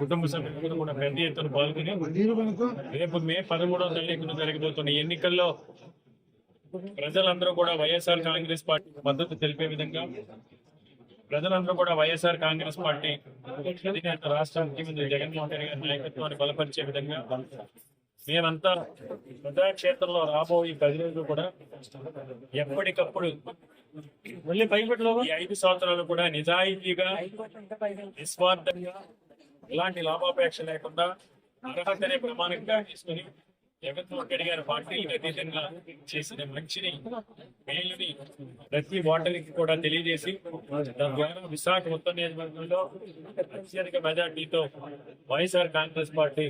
కుటుంబ సభ్యులు కూడా పెద్ద ఎత్తున పాల్గొని రేపు మే పదమూడవ తారీఖున జరగబోతున్న ఎన్నికల్లో ప్రజలందరూ కూడా వైఎస్ఆర్ కాంగ్రెస్ పార్టీ మద్దతు తెలిపే విధంగా ప్రజలందరూ కూడా వైఎస్ఆర్ కాంగ్రెస్ పార్టీ అధినేత రాష్ట్ర ముఖ్యమంత్రి జగన్మోహన్ రెడ్డి గారి నాయకత్వాన్ని బలపరిచే విధంగా మేమంతా ప్రజాక్షేత్రంలో రాబోయే పది రోజులు కూడా ఎప్పటికప్పుడు ఈ ఐదు సంవత్సరాలు కూడా నిజాయితీగా నిస్వార్థంగా ఎలాంటి లాభాపేక్ష లేకుండా అర్హత అనే ప్రమాణంగా తీసుకుని జగన్మోహన్ రెడ్డి గారి పార్టీకి అతీతంగా చేసిన మంచిని మేలుని ప్రతి ఓటరికి కూడా తెలియజేసి తద్వారా విశాఖ ఉత్తర నియోజకవర్గంలో అత్యధిక మెజార్టీతో వైఎస్ఆర్ కాంగ్రెస్ పార్టీ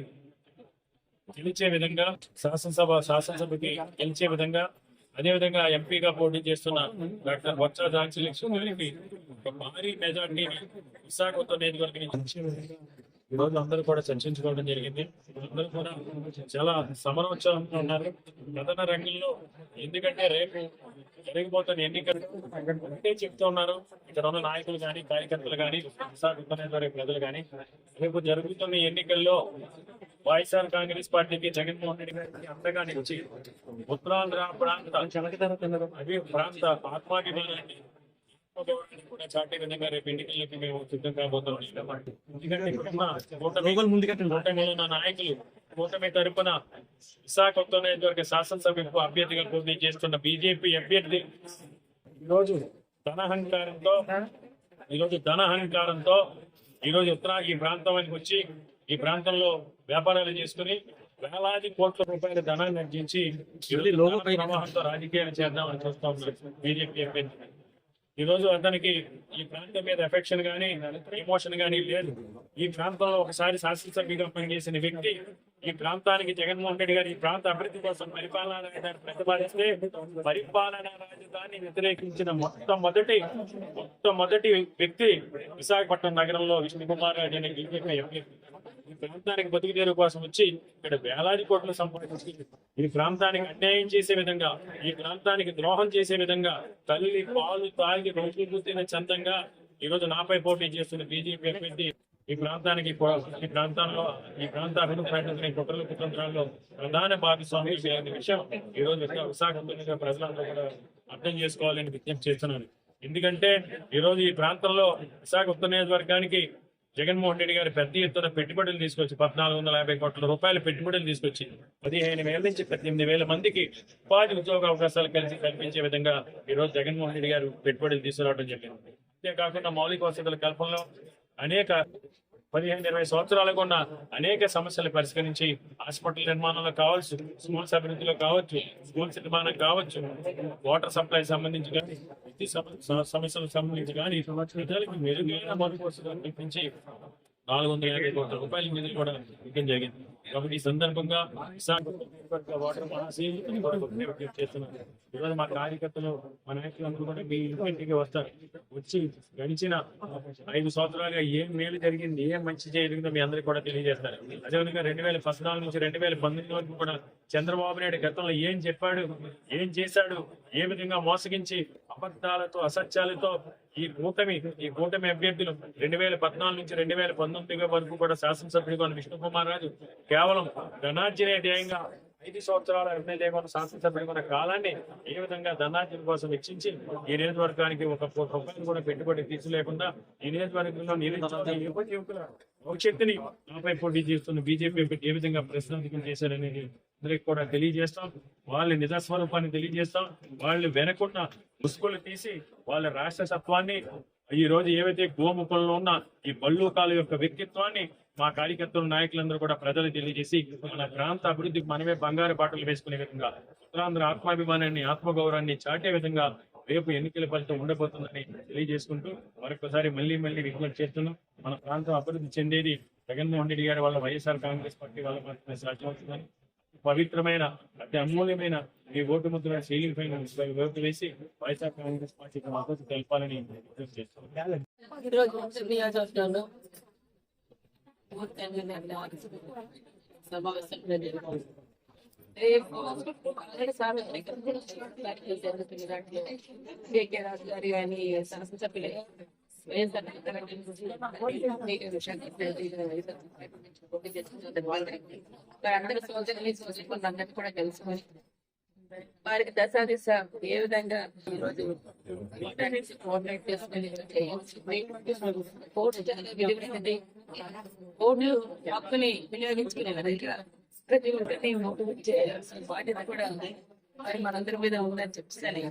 గెలిచే విధంగా శాసనసభ శాసనసభకి గెలిచే విధంగా అదేవిధంగా ఎంపీగా పోటీ చేస్తున్న డాక్టర్ బొత్స ఝాన్సీ లక్ష్మి గారికి భారీ మెజార్టీని విశాఖ ఉత్తర నియోజకవర్గం నుంచి ఈ రోజు అందరూ కూడా చర్చించుకోవడం జరిగింది. అందరూ కూడా చాలా సమరోత్సవంగా ఉన్నారు. ప్రధాన రంగంలో ఎందుకంటే రేపు జరిగిపోతున్న ఎన్నికలు ఒకటే చెప్తూ ఉన్నారు. ఇక్కడ ఉన్న నాయకులు కానీ కార్యకర్తలు కానీ విశాఖ ఉత్తర ప్రజలు కానీ రేపు జరుగుతున్న ఎన్నికల్లో వైఎస్ఆర్ కాంగ్రెస్ పార్టీకి జగన్మోహన్ రెడ్డి గారికి అంతగా నిలిచి ఉత్తరాంధ్ర ప్రాంత అవి ప్రాంత ఆత్మాభిమానాన్ని ఆత్మగౌరవాన్ని కూడా చాటే విధంగా రేపు ఎన్నికల్లోకి మేము సిద్ధం కాబోతున్నాం ఎందుకంటే ఇప్పుడున్న కూటమి కూటమిలో ఉన్న నాయకులు కూటమి తరపున విశాఖ ఉత్తర నియోజకవర్గ శాసనసభకు అభ్యర్థిగా పోటీ చేస్తున్న బీజేపీ అభ్యర్థి ఈరోజు ధనహంకారంతో ఈరోజు ధనహంకారంతో ఈరోజు ఉత్తరా ఈ ప్రాంతానికి వచ్చి ఈ ప్రాంతంలో వ్యాపారాలు చేసుకుని వేలాది కోట్ల రూపాయల ధనాన్ని అర్జించి ప్రవాహంతో రాజకీయాలు చేద్దామని చూస్తా ఉన్నారు బీజేపీ అభ్యర్థి. ఈ రోజు అతనికి ఈ ప్రాంతం మీద ఎఫెక్షన్ కానీ ఎమోషన్ కానీ లేదు. ఈ ప్రాంతంలో ఒకసారి శాసనసభ్యుగా పనిచేసిన వ్యక్తి ఈ ప్రాంతానికి జగన్మోహన్ రెడ్డి గారు ఈ ప్రాంత అభివృద్ధి కోసం పరిపాలనా రాజధాని ప్రతిపాదిస్తే పరిపాలనా రాజధాని వ్యతిరేకించిన మొట్టమొదటి మొట్టమొదటి వ్యక్తి విశాఖపట్నం నగరంలో విష్ణుకుమార్ రాజు అనే బీజేపీ ఎంపీ. ఈ ప్రాంతానికి బతుకు కోసం వచ్చి ఇక్కడ వేలాది కోట్లు సంపాదించి ఈ ప్రాంతానికి అన్యాయం చేసే విధంగా ఈ ప్రాంతానికి ద్రోహం చేసే విధంగా తల్లి పాలు తాగి రోజులు గుర్తిన చందంగా ఈ రోజు నాపై పోటీ చేస్తున్న బీజేపీ అభ్యర్థి ఈ ప్రాంతానికి ఈ ప్రాంతాల్లో ఈ ప్రాంత అభివృద్ధి ప్రకటించిన కుట్రల కుతంత్రాల్లో ప్రధాన భాగస్వామి అనే విషయం ఈ రోజు విశాఖ ప్రజలందరూ కూడా అర్థం చేసుకోవాలని విజ్ఞప్తి చేస్తున్నాను ఎందుకంటే ఈ రోజు ఈ ప్రాంతంలో విశాఖ ఉత్తర నియోజకవర్గానికి జగన్మోహన్ రెడ్డి గారు పెద్ద ఎత్తున పెట్టుబడులు తీసుకొచ్చి పద్నాలుగు వందల యాభై కోట్ల రూపాయల పెట్టుబడులు తీసుకొచ్చి పదిహేను వేల నుంచి పద్దెనిమిది వేల మందికి ఉపాధి ఉద్యోగ అవకాశాలు కలిసి కల్పించే విధంగా ఈరోజు జగన్మోహన్ రెడ్డి గారు పెట్టుబడులు తీసుకురావడం జరిగింది. అంతేకాకుండా మౌలిక వసతుల కల్పనలో అనేక పదిహేను ఇరవై సంవత్సరాలుగా ఉన్న అనేక సమస్యలు పరిష్కరించి హాస్పిటల్ నిర్మాణంలో కావచ్చు స్కూల్స్ అభివృద్ధిలో కావచ్చు స్కూల్స్ నిర్మాణం కావచ్చు వాటర్ సప్లై సంబంధించి కానీ ప్రతి సమస్యలకు సంబంధించి కానీ ప్రజలకు మెరుగైన మౌలిక వసతులు కల్పించి నాలుగు వందల యాభై కోట్ల రూపాయల నిధులు కూడా ఇవ్వడం జరిగింది. కాబట్టి ఈ సందర్భంగా విశాఖ వాటర్ మహాశీలిని చేస్తున్నాను. ఈరోజు మా కార్యకర్తలు మా నాయకులందరూ కూడా మీ ఇంటికి వస్తారు. వచ్చి గడిచిన ఐదు సంవత్సరాలుగా ఏం మేలు జరిగింది ఏం మంచి జరిగిందో మీ అందరికీ కూడా తెలియజేస్తారు. అదేవిధంగా రెండు వేల పద్నాలుగు నుంచి రెండు వేల పంతొమ్మిది వరకు కూడా చంద్రబాబు నాయుడు గతంలో ఏం చెప్పాడు ఏం చేశాడు ఏ విధంగా మోసగించి అబద్ధాలతో అసత్యాలతో ఈ కూటమి ఈ కూటమి అభ్యర్థులు రెండు వేల పద్నాలుగు నుంచి రెండు వేల పంతొమ్మిది వరకు కూడా శాసనసభ్యుడిగా ఉన్న విష్ణుకుమార్ రాజు కేవలం ధనార్జనే ధ్యేయంగా ఐదు సంవత్సరాల ఎమ్మెల్యేగా ఉన్న శాసనసభ్యుడిగా కాలాన్ని ఏ విధంగా ధనార్జన కోసం వెచ్చించి ఈ నియోజకవర్గానికి ఒక రూపాయలు కూడా పెట్టుబడి తీసుకోలేకుండా ఈ నియోజకవర్గంలో యువత యువకుల భవిష్యత్తుని నాపై పోటీ చేస్తున్న బీజేపీ ఏ విధంగా ప్రశ్నార్థకం చేశారనేది అందరికి కూడా తెలియజేస్తాం. వాళ్ళ నిజస్వరూపాన్ని తెలియజేస్తాం. వాళ్ళు వెనకుండా ముసుగులు తీసి వాళ్ళ రాష్ట్ర సత్వాన్ని ఈ రోజు ఏవైతే గోముఖంలో ఉన్న ఈ బల్లూకాల యొక్క వ్యక్తిత్వాన్ని మా కార్యకర్తలు నాయకులందరూ కూడా ప్రజలు తెలియజేసి మన ప్రాంత అభివృద్ధికి మనమే బంగారు బాటలు వేసుకునే విధంగా ఉత్తరాంధ్ర ఆత్మాభిమానాన్ని ఆత్మగౌరవాన్ని చాటే విధంగా రేపు ఎన్నికల ఫలితం ఉండబోతుందని తెలియజేసుకుంటూ మరొకసారి మళ్ళీ మళ్ళీ విజ్ఞప్తి చేస్తున్నాం. మన ప్రాంతం అభివృద్ధి చెందేది జగన్మోహన్ రెడ్డి గారి వల్ల వైఎస్ఆర్ కాంగ్రెస్ పార్టీ వల్ల మాత్రమే సాధ్యమవుతుందని పవిత్రమైన అతి అమూల్యమైన ఈ ఓటు ముద్ర సీలింగ్ పైన ఓటు వేసి వైఎస్ఆర్ కాంగ్రెస్ పార్టీకి మద్దతు తెలపాలని విజ్ఞప్తి చేస్తున్నాం ఈరోజు ఉత్తర నియోజకవర్గంలో బూత్ కన్వీనర్ల సమావేశం జరిగింది. రేపు ఆల్రెడీ సార్వత్రిక ఎన్నికలు జరుగుతున్న దాంట్లో కేకే రాజు గారు కానీ శాసనసభ్యులు వైఎస్ఆర్ అందరి సోదరులు సోదరులు అందరినీ కూడా తెలుసుకొని వారికి దశ దిశ ఏ విధంగా ఈరోజు కోఆర్డినేట్ చేసుకుని కోర్టు విలువైనది కోర్టు హక్కుని వినియోగించుకునే విధంగా ప్రతి ఒక్కరిని మోటివేట్ బాధ్యత కూడా మరి మనందరి మీద ఉందని చెప్తాను.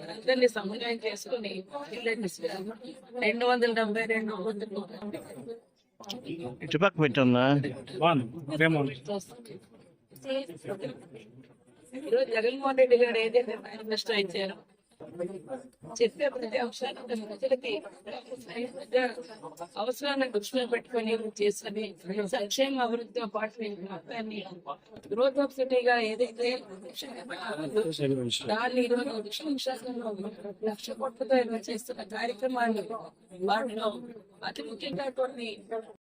మనందరినీ సమన్వయం చేసుకుని రెండు వందల డెబ్బై రెండు పెట్టమ్మా బాగుంది ఏమో ఈరోజు జగన్మోహన్ రెడ్డి గారు ఏదైతే మేనిఫెస్టో ఇచ్చారో చెప్పే ప్రతి అంశాన్ని ప్రజలకి అవసరాన్ని దృష్టిలో పెట్టుకుని చేసుకుని సంక్షేమ అభివృద్ధితో పాటు మొత్తాన్ని గ్రోత్ ఆఫ్ సిటీగా ఏదైతే దాన్ని ఈరోజు విషయం శాఖలో లక్ష కోట్లతో చేస్తున్న కార్యక్రమాన్ని వాటిలో అతి ముఖ్యంగా కొన్ని